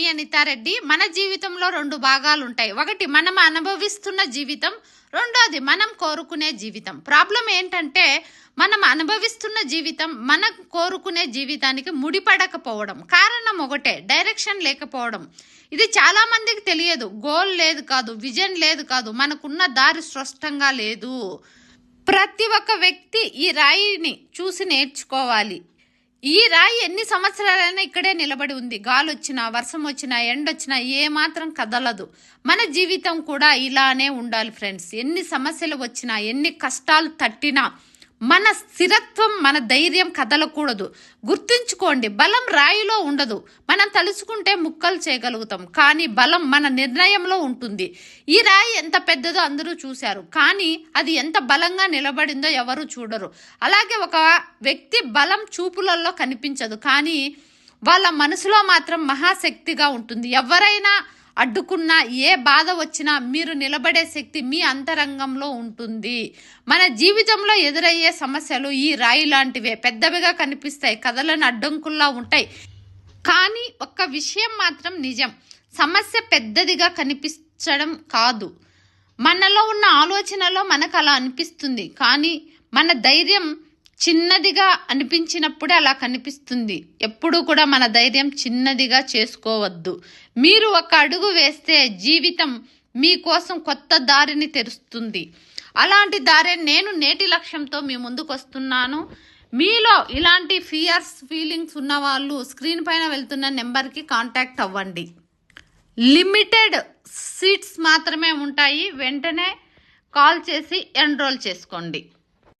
మీ అనితారెడ్డి మన జీవితంలో రెండు భాగాలు ఉంటాయి ఒకటి మనం అనుభవిస్తున్న జీవితం రెండోది మనం కోరుకునే జీవితం. ప్రాబ్లం ఏంటంటే మనం అనుభవిస్తున్న జీవితం మనం కోరుకునే జీవితానికి ముడిపడకపోవడం. కారణం ఒకటే డైరెక్షన్ లేకపోవడం. ఇది చాలా మందికి తెలియదు. గోల్ లేదు కాదు విజన్ లేదు కాదు మనకున్న దారి స్పష్టంగా లేదు. ప్రతి ఒక్క వ్యక్తి ఈ రాయిని చూసి నేర్చుకోవాలి. ఈ రాయి ఎన్ని సంవత్సరాలైనా ఇక్కడే నిలబడి ఉంది. గాలి వచ్చినా వర్షం వచ్చినా ఎండ వచ్చినా ఏ మాత్రం కదలదు. మన జీవితం కూడా ఇలానే ఉండాలి ఫ్రెండ్స్. ఎన్ని సమస్యలు వచ్చినా ఎన్ని కష్టాలు తట్టినా మన స్థిరత్వం మన ధైర్యం కదలకూడదు. గుర్తుంచుకోండి బలం రాయిలో ఉండదు. మనం తలుచుకుంటే ముక్కలు చేయగలుగుతాం కానీ బలం మన నిర్ణయంలో ఉంటుంది. ఈ రాయి ఎంత పెద్దదో అందరూ చూశారు కానీ అది ఎంత బలంగా నిలబడిందో ఎవరు చూడరు. అలాగే ఒక వ్యక్తి బలం చూపులలో కనిపించదు కానీ వాళ్ళ మనసులో మాత్రం మహాశక్తిగా ఉంటుంది. ఎవరైనా అడ్డుకున్నా ఏ బాధ వచ్చినా మీరు నిలబడే శక్తి మీ అంతరంగంలో ఉంటుంది. మన జీవితంలో ఎదురయ్యే సమస్యలు ఈ రాయి లాంటివే. పెద్దవిగా కనిపిస్తాయి కథలను అడ్డంకుల్లా ఉంటాయి. కానీ ఒక్క విషయం మాత్రం నిజం. సమస్య పెద్దదిగా కనిపించడం కాదు. మనలో ఉన్న ఆలోచనలో మనకు అలా అనిపిస్తుంది. కానీ మన ధైర్యం చిన్నదిగా అనిపించినప్పుడే అలా కనిపిస్తుంది. ఎప్పుడూ కూడా మన ధైర్యం చిన్నదిగా చేసుకోవద్దు. మీరు ఒక అడుగు వేస్తే జీవితం మీకోసం కొత్త దారిని తెరుస్తుంది. అలాంటి దారే నేను నేటి లక్ష్యంతో మీ ముందుకు వస్తున్నాను మీలో ఇలాంటి ఫియర్స్ ఫీలింగ్స్ ఉన్న వాళ్ళు స్క్రీన్ పైన వెళ్తున్న నెంబర్కి కాంటాక్ట్ అవ్వండి. లిమిటెడ్ సీట్స్ మాత్రమే ఉంటాయి. వెంటనే కాల్ చేసి ఎన్రోల్ చేసుకోండి.